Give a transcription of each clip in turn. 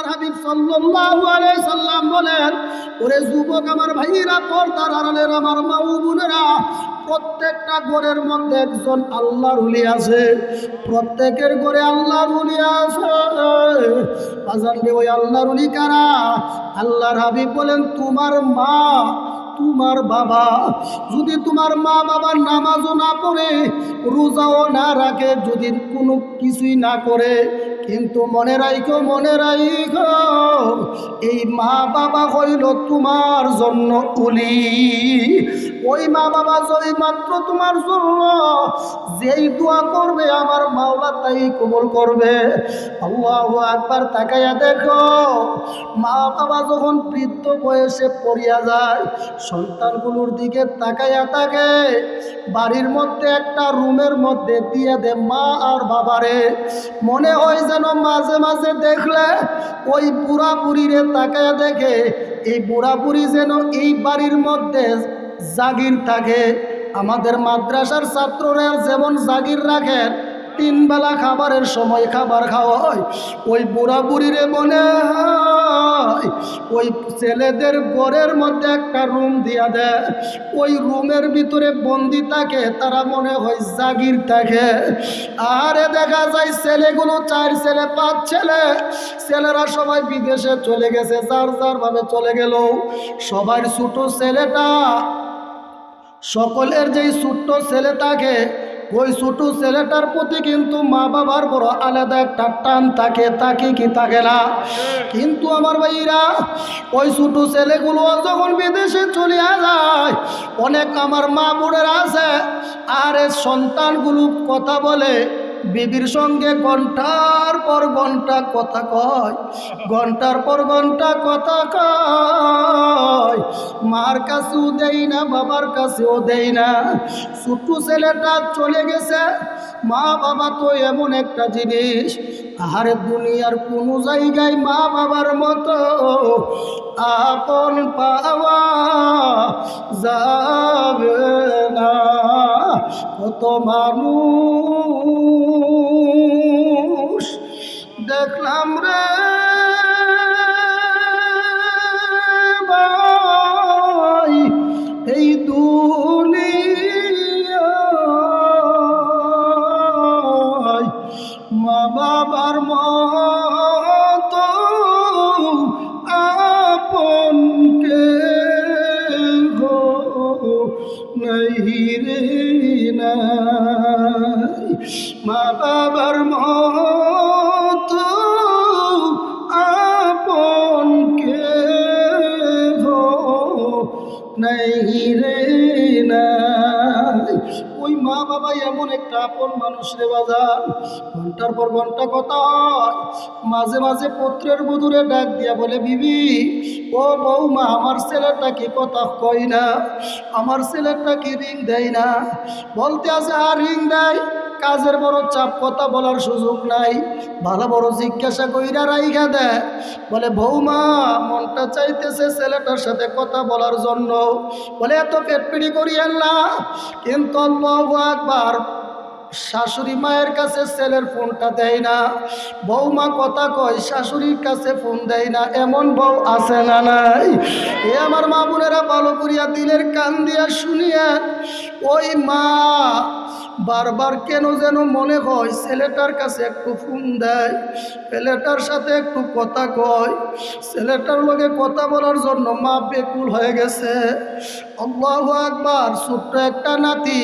আল্লাহর হাবিব সাল্লাল্লাহু আলাইহি সাল্লাম বলেন, ওরে যুবক আমার ভাইরা, পর্দার আড়ালের আমার মা ও বোনেরা, প্রত্যেকটা ঘরের মধ্যে একজন আল্লাহর উলি আছে। প্রত্যেকের ঘরে আল্লাহর উলি আছে। দে, ওই আল্লাহর উলি কারা? আল্লাহর হাবিব বলেন, তোমার মা, তোমার বাবা, যদি তোমার মা বাবার নামাজও না পড়ে, রোজাও না রাখে, যদি কোনো কিছুই না করে কিন্তু মনে রাইখো মনে রাইখো এই মা বাবা হইল তোমার জন্য উলি। ওই মা বাবা যদি মাত্র তোমার জন্য যেই দোয়া করবে, আমার মাওলা তাই কবুল করবে। একবার তাকাইয়া দেখো, মা বাবা যখন বৃদ্ধ বয়সে পড়িয়া যায়, সন্তানগুলোর দিকে তাকাইয়া থাকে বাড়ির মধ্যে একটা রুমের মধ্যে দিয়ে দে মা আর বাবারে। মনে হয় যেন মাঝে মাঝে দেখলে ওই বুড়া বুড়িরে তাকাইয়া দেখে, এই বুড়া বুড়ি যেন এই বাড়ির মধ্যে জাগির থাকে। আমাদের মাদ্রাসার ছাত্ররা যেমন জাগির রাখেন তিন বেলা খাবারের সময় খাবার খাওয়ায় ওই বুড়া বুড়িরে মনে হয় ওই ছেলেদের ঘরের মধ্যে একটা রুম দিয়া দেয় ওই রুমের ভিতরে বন্দি থাকে, তারা মনে হয় জাগির থাকে। আরে দেখা যায় ছেলেগুলো চার ছেলে, পাঁচ ছেলে। ছেলেরা সবাই বিদেশে চলে গেছে, যার যার ভাবে চলে গেল। সবার ছোট ছেলেটা সকলের যেই ছোট্ট ছেলে থাকে, ওই ছোট ছেলেটার প্রতি কিন্তু মা বাবার বড় আলাদা একটা টান থাকে তাকে কি থাকে না? কিন্তু আমার ভাইরা ওই ছোট ছেলেগুলো যখন বিদেশে চলে যায়, অনেক আমার মা বোনের আছে, আর সন্তানগুলো কথা বলে বিবির সঙ্গে ঘণ্টার পর ঘণ্টা কথা কয় ঘণ্টার পর ঘণ্টা কথা কয়। মার কাছেও দেই না, বাবার কাছেও দেই না। ছোট ছেলেটা চলে গেছে। মা বাবা তো এমন একটা জিনিস আর দুনিয়ার কোনো জায়গায় মা বাবার মতো আপন পাওয়া যাবে না। কত মানুষ। দেখলাম রে ঘণ্টার পর ঘণ্টা কথা মাঝে মাঝে পুত্রের বধুরে ডাক দিয়া বলে, বিবি, ও বৌমা, আমার ছেলেটা কি কথা কই না? আমার ছেলেটা কি রিং দেয় না? বলতে আছে, আর রিং দেয়। কাজের বড় চাপ, কথা বলার সুযোগ নাই। ভালো বড় জিজ্ঞাসা কইরা রাইখা দেয় বলে, বৌমা, মনটা চাইতেছে ছেলেটার সাথে কথা বলার জন্য। বলে, এত পেটপিড়ি করি না। কিন্তু আল্লাহু আকবার শাশুড়ি মায়ের কাছে ছেলের ফোনটা দেয় না। বৌমা কথা কয়, শাশুড়ির কাছে ফোন দেয় না, এমন বউ আছে না নাই? এ আমার মা বোনেরা ভালো করিয়া দিলের কান দিয়া শুনিয়া, ওই মা বারবার কেন যেন মনে হয় ছেলেটার কাছে একটু ফোন দেয়, ছেলেটার সাথে একটু কথা কয়, ছেলেটার লগে কথা বলার জন্য মা বেকুল হয়ে গেছে। আল্লাহ আকবার, ছোট্ট একটা নাতি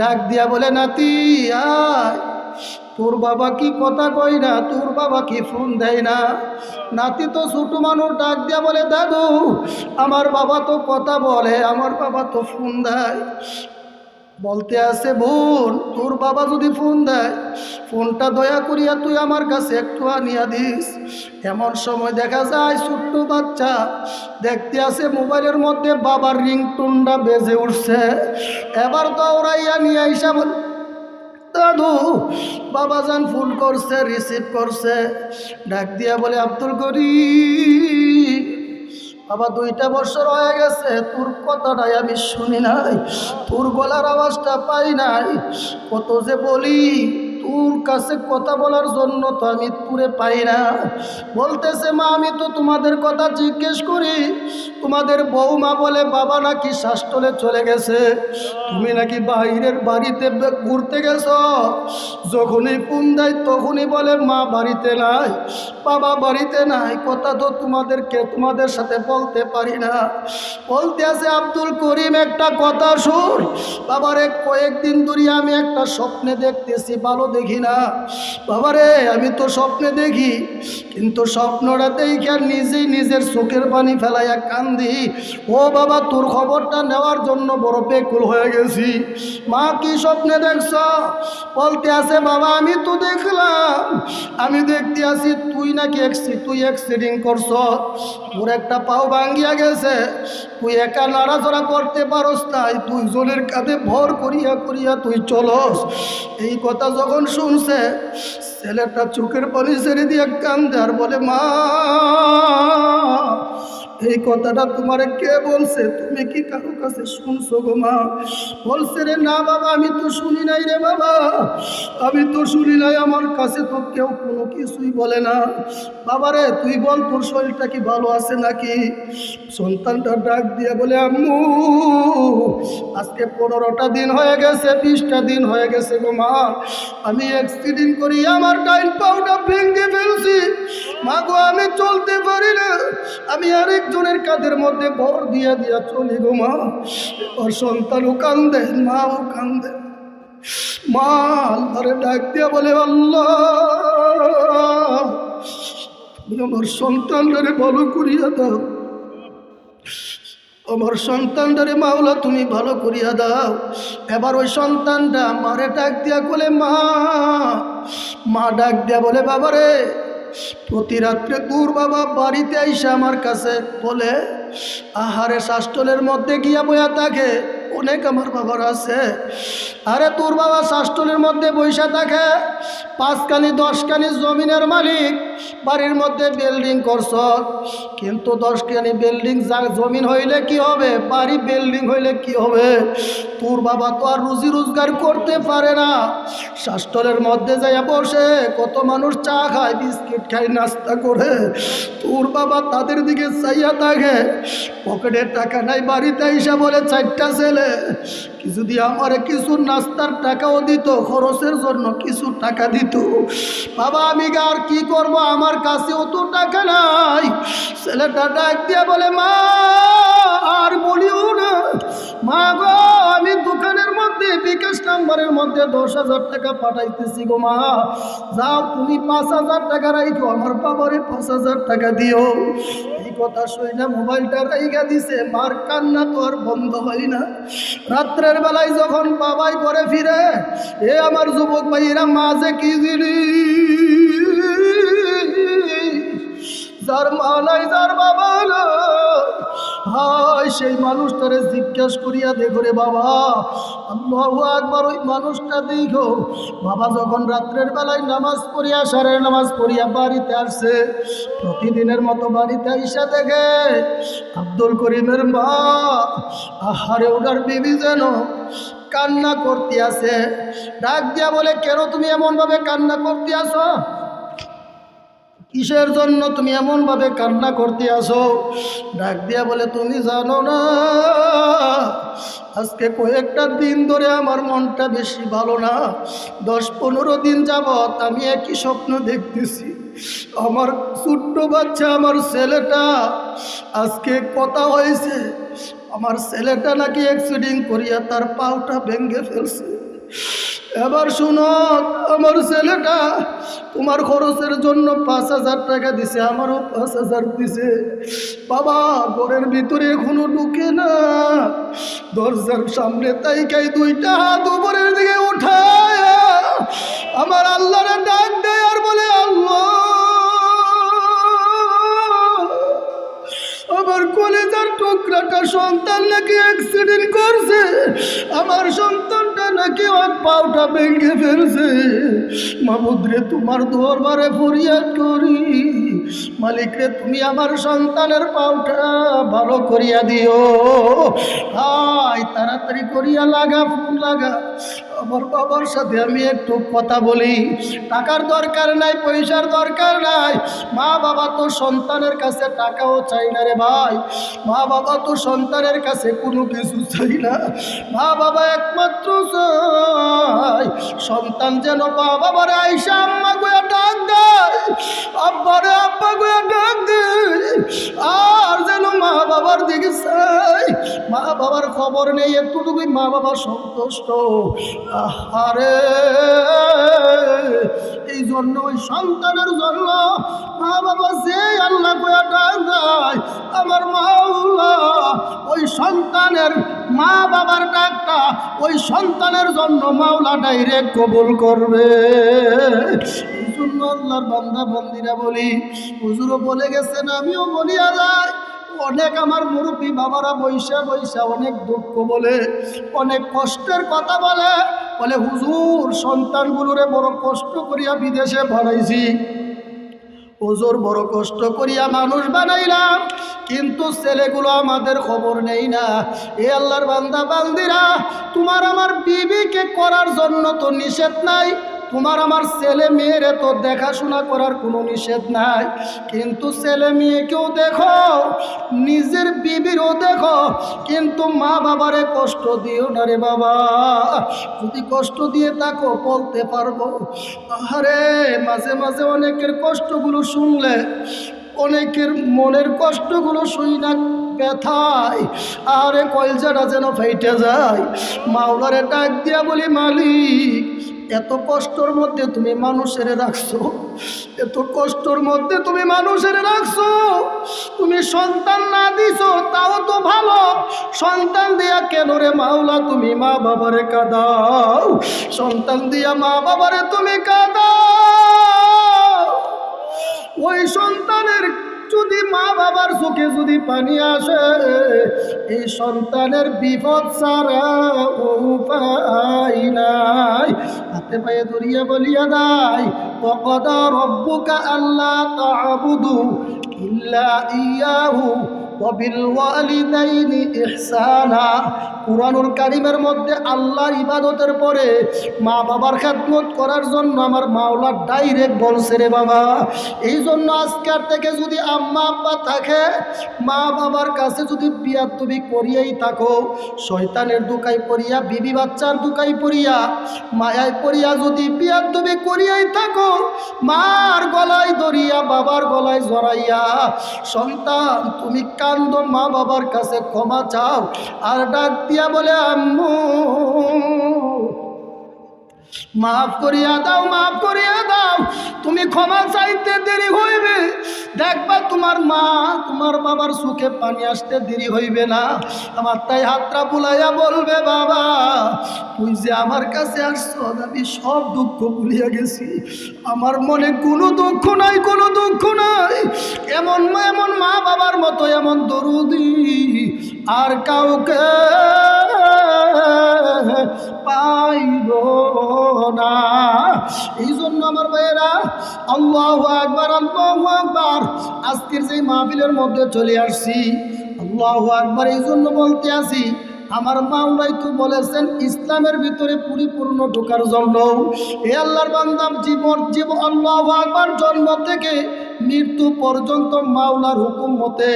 ডাক দিয়া বলে, নাতি, আয়, তোর বাবা কি কথা কই না? তোর বাবা কি ফোন দেয় না? নাতি তো ছোট মানুষ ডাক দিয়া বলে, দাদু, আমার বাবা তো কথা বলে, আমার বাবা তো ফোন দেয়। বলতে আছে, বোন, তোর বাবা যদি ফোন দেয়, ফোনটা দয়া করিয়া তুই আমার কাছে একটু আনিয়া দিস। এমন সময় দেখা যায়, ছোট্ট বাচ্চা দেখতে আছে মোবাইলের মধ্যে বাবার রিং রিংটোনটা বেজে উঠছে। এবার দৌড়াইয়া নিয়ে আইসা দাদু, বাবা যান ফোন করছে, রিসিভ করছে। ডাক দিয়া বলে, আব্দুল গরিব বাবা দুইটা বছর হয়ে গেছে, তোর কথাটাই আমি শুনি নাই, তোর গলার আওয়াজটা পাই নাই। কত যে বলি তোর কাছে কথা বলার জন্য তো আমি তুরে পাই না। বলতেছে, মা, আমি তো তোমাদের কথা জিজ্ঞেস করি। তোমাদের বৌমা বলে, বাবা নাকি শাসটলে চলে গেছে। তুমি নাকি বাইরের বাড়িতে ঘুরতে গেছ। যখনই ফোন দেয়, তখনই বলে, মা, বাড়িতে নাই। বাবা বাড়িতে নাই। কথা তো তোমাদেরকে, তোমাদের সাথে বলতে পারি না। বলতে আছে, আব্দুল করিম, একটা কথা শুন। বাবারে, কয়েকদিন ধরে আমি একটা স্বপ্নে দেখতেছি, ভালো দেখি না। বাবারে, আমি তো স্বপ্নে দেখি। কিন্তু স্বপ্নটা দেখে নিজেই নিজের চোখের পানি ফেলাইয়া কান্দি। ও বাবা, তোর খবরটা নেওয়ার জন্য বড় বেকুল হয়ে গেছি। মা, কি স্বপ্নে দেখছ? বলতে আছে, বাবা, আমি তো দেখলাম। আমি দেখতে আছি, তুই নাকি তুই অ্যাক্সিডেন্ট করছ। তোর একটা পাও ভাঙ্গিয়া গেছে। তুই একা নাড়াচড়া করতে পারস তাই তুই জলের কাঁধে ভর করিয়া করিয়া তুই চলস। এই কথা যখন শুনছে ছেলেটা চোখের পানি ছেড়ে দিয়ে কান্দে আর বলে মা এই কথাটা তোমারে কে বলছে? তুমি কি কারও কাছে শুনছো গো মা? বলছে রে, না বাবা, আমি তো শুনি নাই রে বাবা। আমি তো শুনি নাই, আমার কাছে তো কেউ কোনো কিছুই বলে না। বাবা রে, তুই বল, তোর শরীরটা কি ভালো আছে নাকি? সন্তানটা ডাক দিয়ে বলে, আম্মু, আজকে পনেরোটা দিন হয়ে গেছে, বিশটা দিন হয়ে গেছে গো মা। আমি অ্যাক্সিডেন্ট করি, আমার ডাইন পাউটা ভেঙে ফেলছি। মা গো, আমি চলতে পারি না। আমি আরেকজনের কাঁধের মধ্যে ভর দিয়া দিয়া চলি গো মা। ওর সন্তানও কান্দে, মাও কান্দে। মা আল্লাহরে ডাক দিয়া বলে, আল্লাহ আমার সন্তানটারে ভালো করিয়া দাও। আমার সন্তানটারে মাওলা তুমি ভালো করিয়া দাও। এবার ওই সন্তানটা মারে ডাক দিয়া বলে, মা। মা ডাক দিয়া বলে, বাবারে প্রতি রাত্রে তোর বাবা বাড়িতে আইসা আমার কাছে বলে আহারে শাস্তলের মধ্যে গিয়া বয়া থাকে অনেক আমার বাবার আছে। আরে তোর বাবা শাস্তলের মধ্যে বৈশা থাকে, পাঁচখানি, দশখানি জমিনের মালিক, বাড়ির মধ্যে বিল্ডিং করছ। কিন্তু দশখানি বিল্ডিং জমিন হইলে কি হবে? বাড়ি বিল্ডিং হইলে কি হবে? তোর বাবা তো আর রুজি রোজগার করতে পারে না। শাস্তলের মধ্যে যাইয়া বসে, কত মানুষ চা খায়, বিস্কিট খায়, নাস্তা করে। তোর বাবা তাদের দিকে চাইয়া থাকে। পকেটে টাকা নাই, বাড়িতে আইসা বলে চারটা ছেলে কি যদি আমার কিছু নাস্তার টাকাও দিত, খরচের জন্য কিছু টাকা দিত। বাবা, আমি আর কি করব? আমার কাছেও তো টাকা নাই। ছেলেটা ডাক দিয়ে বলে, মা, আর বলিও না। মা গো, আমি দোকানের মধ্যে, বিকাশ নাম্বারের মধ্যে দশ হাজার টাকা পাঠাইতেছি গো মা। যাও, তুমি পাঁচ হাজার টাকা রাখো আমার বাবারে পাঁচ হাজার টাকা দিও। কথা শুই না মোবাইলটা রাইগা দিছে, মার কান্না তো আর বন্ধ হয় না। রাত্রের বেলায় যখন বাবাই করে ফিরে, এ আমার যুবক ভাইয়েরা, মাঝে কি দিলি যার মা নাই, যার বাবা হায়, সেই মানুষটারে জিজ্ঞাস করিয়া দেখো রে বাবা। আল্লাহ একবার ওই মানুষটা দেখো বাবা যখন রাত্রের বেলায় নামাজ পড়িয়া সারের নামাজ পড়িয়া বাড়িতে আসছে প্রতিদিনের মতো বাড়িতে আইসা দেখে, আব্দুল করিমের মা, আহারে ওনার বিবি যেন কান্না করতে আছে ডাক দিয়া বলে, কেন তুমি এমনভাবে কান্না করতে আসো? কিসের জন্য তুমি এমনভাবে কান্না করতে আসো? ডাক দিয়া বলে, তুমি জানো না, আজকে কয়েকটা দিন ধরে আমার মনটা বেশি ভালো না। দশ পনেরো দিন যাবৎ আমি একই স্বপ্ন দেখতেছি। আমার ছোট্ট বাচ্চা, আমার ছেলেটা আজকে কথা হয়েছে। আমার ছেলেটা নাকি অ্যাক্সিডেন্ট করিয়া তার পাওটা ভেঙে ফেলছে। এবার শুনো, আমার ছেলেটা তোমার খরচের জন্য পাঁচ হাজার টাকা দিছে, আমারও পাঁচ হাজার দিছে। বাবা, ঘরের ভিতরে এখনও ঢুকে না। দরজার সামনে তাই কাই দুইটা হাত উপরের দিকে উঠায় আমার আল্লাহরে ডাক দেয় আর বলে, আল্লাহ, আমার কলেজার টুকরাটা সন্তান নাকি অ্যাক্সিডেন্ট করছে? আমার আমার পাউটা ভেঙে ফেলছে। মামুদ্রে তোমার দরবারে ফরিয়াদ করি। মালিক রে, তুমি আমার সন্তানের পাউটা ভালো করিয়া দিও। হাই তাড়াতাড়ি করিয়া লাগা ফুল লাগা। আমার বাবার সাথে আমি একটু কথা বলি। টাকার দরকার নাই, পয়সার দরকার নাই। মা বাবা তো সন্তানের কাছে টাকাও চাই না রে ভাই। মা বাবা তো সন্তানের কাছে কোনো কিছু চাই না। মা বাবা একমাত্র সন্তান যেন বাবা বাবার আইসা আম্মা গোয়াটা আব্বারে আব্বা গোয়া ডাক আর যেন মা বাবার দিকে চাই। মা বাবার খবর নেই এতটুকুই মা বাবা সন্তুষ্ট। আরে এই জন্য ওই সন্তানের জন্য মা বাবা যে আল্লাহ গোয়া ডাক দেয়, আমার মাওলা, ওই সন্তানের মা বাবার ডাকটা, ওই সন্তানের জন্য মাওলা ডাইরেক্ট কবুল করবে। আল্লাহর বান্দা, বান্দিরা বলি, হুজুরও বলে গেছেন, আমিও বলিয়া যাই অনেক আমার মুরব্বী বাবারা বৈশা বৈশা অনেক দুঃখ বলে, অনেক কষ্টের কথা বলে বলে, হুজুর, সন্তানগুলোরে বড় কষ্ট করিয়া বিদেশে ভরাইছি ওজোর বড় কষ্ট করিয়া মানুষ বানাইলাম, কিন্তু ছেলেগুলো আমাদের খবর নেই না। এ আল্লাহর বান্দা, বান্দিরা, তোমার আমার বিবিকে করার জন্য তো নিষেধ নাই তোমার আমার ছেলে মেয়েরে তো দেখাশোনা করার কোনো নিষেধ নাই। কিন্তু ছেলে মেয়েকেও দেখো, নিজের বিবিরও দেখো, কিন্তু মা বাবারে কষ্ট দিও না রে বাবা। যদি কষ্ট দিয়ে তাকো বলতে পারব আরে মাঝে মাঝে অনেকের কষ্টগুলো শুনলে, অনেকের মনের কষ্টগুলো শুই না ব্যথায়। আরে কলজাটা যেন ফেটে যায়। মাওলারে ডাক দিয়া বলি, মালিক এত কষ্টর মধ্যে তুমি মানুষের রাখছো, এত কষ্টর মধ্যে তুমি মানুষের রাখছো। তুমি সন্তান না দিছো, তাও তো ভালো। সন্তান দিয়া কেন রে মাওলা তুমি মা বাবারে কাদাও? সন্তান দিয়া মা বাবারে তুমি কাদাও। ওই সন্তানের যদি মা বাবার চোখে যদি পানি আসে এই সন্তানের বিপদ ছাড়া উপায় নাই। হাতে পায়ে ধরিয়া বলিয়া দাই অকদা রব্বুকা আল্লাহ তাবুদু ইল্লা ইয়াহু। কুরআনুল কারিমের মধ্যে আল্লাহর ইবাদতের পরে মা বাবার খেদমত করার জন্য আমার মাওলা ডাইরেক্ট বলছে রে বাবা এই জন্য আজকের থেকে যদি আম্মা আব্বা থাকে মা বাবার কাছে যদি বিয়ার তুমি করিয়াই থাকো, শয়তানের দুকাই পড়িয়া, বিবি বাচ্চার দুকাই পড়িয়া, মায়ায় পড়িয়া যদি বিয়ার তুমি করিয়াই থাকো, মার গলায় ধরিয়া, বাবার গলায় জড়াইয়া, সন্তান তুমি কান্দ মা বাবার কাছে ক্ষমা চাও। আর ডাক দিয়া বলে আম্মু মাফ করিয়া দাও, মাফ করিয়া দাও। তুমি ক্ষমা চাইতে দেরি হইবে। দেখবা তোমার মা তোমার বাবার সুখে পানি আসতে দেরি হইবে না। আমার তাই হাতটা বুলাইয়া বলবে, বাবা, তুই যে আমার কাছে আসছো, আমি সব দুঃখ ভুলিয়া গেছি। আমার মনে কোনো দুঃখ নাই, কোনো দুঃখ নাই। এমন এমন মা বাবার মতো এমন দরুদি। আর কাউকে না। এই জন্য আমার ভাইয়েরা, আল্লাহ একবার আল্লাহ একবার আজকের যে মাহফিলের মধ্যে চলে আসছি, আল্লাহ একবার এই জন্য বলতে আসি, আমার মাওলাই তো বলেছেন, ইসলামের ভিতরে পরিপূর্ণ ঢোকার জন্য। এ আল্লাহর বান্দাম জীবন জীব আল্লাহ একবার জন্ম থেকে মৃত্যু পর্যন্ত মাওলার হুকুম মতে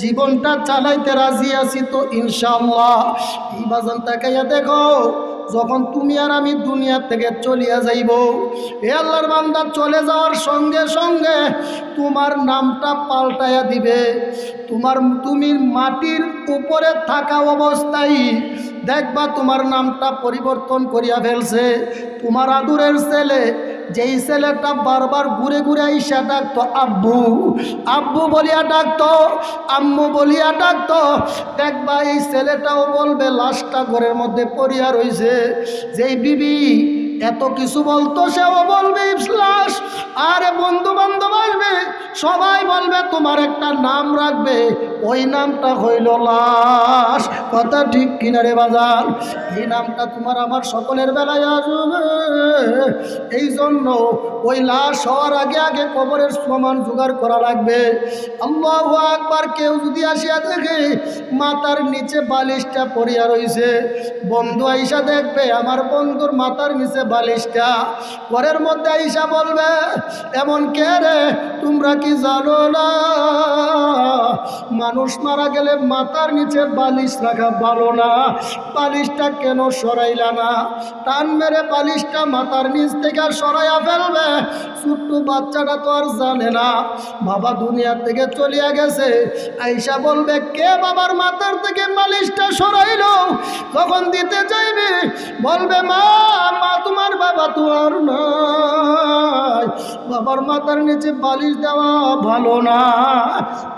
জীবনটা চালাইতে রাজি আছি তো, ইনশাআল্লাহ। এই বাজান তাকাইয়া দেখো যখন তুমি আর আমি দুনিয়া থেকে চলিয়া যাইব, এ আল্লাহর বান্দা চলে যাওয়ার সঙ্গে সঙ্গে তোমার নামটা পাল্টাইয়া দিবে। তোমার, তুমি মাটির উপরে থাকা অবস্থায় দেখবা তোমার নামটা পরিবর্তন করিয়া ফেলছে। তোমার আদুরের ছেলে যেই ছেলেটা বারবার ঘুরে ঘুরে আইসা ডাকতো, আব্বু আব্বু বলিয়া ডাকতো, আম্মু বলিয়া ডাকতো। দেখবা এই ছেলেটাও বলবে, লাশটা ঘরের মধ্যে পড়িয়া রইছে। যেই বিবি এত কিছু বলতো, সেও বলবে ইফলাস আরে বন্ধু বান্ধব আসবে, সবাই বলবে, তোমার একটা নাম রাখবে। ওই নামটা হইল লাশ। কথা ঠিক কিনারে বাজার? এই নামটা তোমার আমার সকলের বেলায় আসবে। এই জন্য ওই লাশ হওয়ার আগে আগে কবরের সমান জোগাড় করা লাগবে। আল্লাহ একবার কেউ যদি আসিয়া দেখে মাথার নিচে বালিশটা পড়িয়া রইছে, বন্ধু আইসা দেখবে, আমার বন্ধুর মাথার নিচে বালিশটা। ঘরের মধ্যে আইসা বলবে এমন কে রে? তোমরা কি জানো না? মানুষ মারা গেলে মাথার নিচে বালিশ রাখা ভালো না। বালিশটা কেন সরাইলা না? টান মেরে বালিশটা মাথার নিচ থেকে সরাইয়া ফেলবে। ছোট্ট বাচ্চাটা তো আর জানে না। বাবা দুনিয়া থেকে চলিয়া গেছে। আইসা বলবে, কে বাবার মাথার থেকে বালিশটা সরাইলো? তখন দিতে চাইবে? বলবে, মা মা, তোমার বাবা তো আর নাই। বাবার মাথার নিচে বালিশ দেওয়া ভালো না।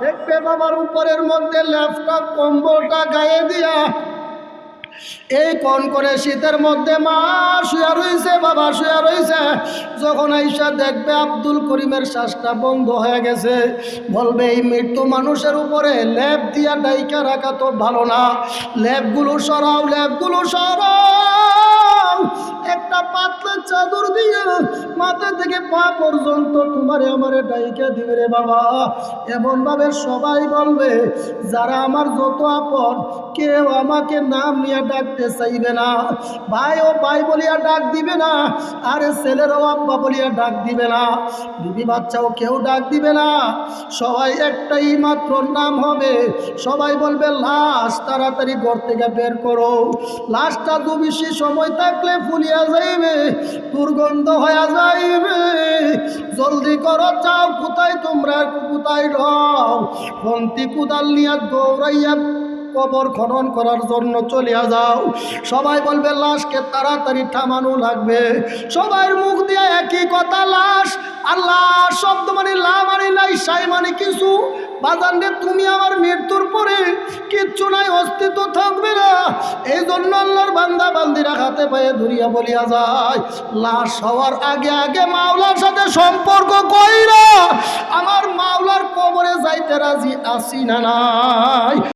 দেখবে বাবার উপরের মধ্যে ল্যাপটপ কম্বলটা গায়ে দিয়া। এই কোন করে শীতের মধ্যে মা শুয়া রইছে, বাবা শুয়া রইছে। যখন আইসা দেখবে আব্দুল করিমের শ্বাসটা বন্ধ হয়ে গেছে। বলবে, এই মৃত্যু মানুষের উপরে ল্যাব দিয়া ডাইকা রাখা তো ভালো না। ল্যাবগুলো সরাও ল্যাবগুলো সরাও। একটা পাতলা চাদর দিয়ে মাথা থেকে পা পর্যন্ত তোমারে আমারে ডাইকা দিবে রে বাবা। এমন ভাবে সবাই বলবে, যারা আমার যত আপন, কেউ আমাকে নাম নিয়ে ডাকতে চাইবে না। ভাই ও ভাই বলিয়া ডাক দিবে না, আরে ছেলেরও আব্বা বলিয়া ডাক দিবে না। বিবি বাচ্চাও কেউ ডাক দিবে না। সবাই একটাই মাত্র নাম হবে। সবাই বলবে, লাশ, তাড়াতাড়ি ঘর থেকে বের করো। লাশটা দু বেশি সময় থাকলে ফুলিয়া যাইবে, দুর্গন্ধ হয়ে যাইবে। জলদি করো যাও কোথায় তোমরা কোথায় রও ফন্তি কুদাল নিয়ে দৌড়াইয়া কবর খনন করার জন্য চলিয়া যাও। সবাই বলবে, লাশকে তাড়াতাড়ি থামানো লাগবে। সবাই মুখ দিয়ে একই কথা, লাশ। আল্লাহ শব্দ মানে লা মানে নাই, সাই মানে কিছু বাজানরে তুমি আমার মৃত্যুর পরে কিচ্ছু নাই, অস্তিত্ব থাকবে না। এই জন্য আল্লাহর বান্দা বান্দিরা হাতে পায়ে ধরিয়া বলিয়া যায়, লাশ হওয়ার আগে আগে মাওলার সাথে সম্পর্ক কইরা আমার মাওলার কবরে যাইতে রাজি আসি না নাই।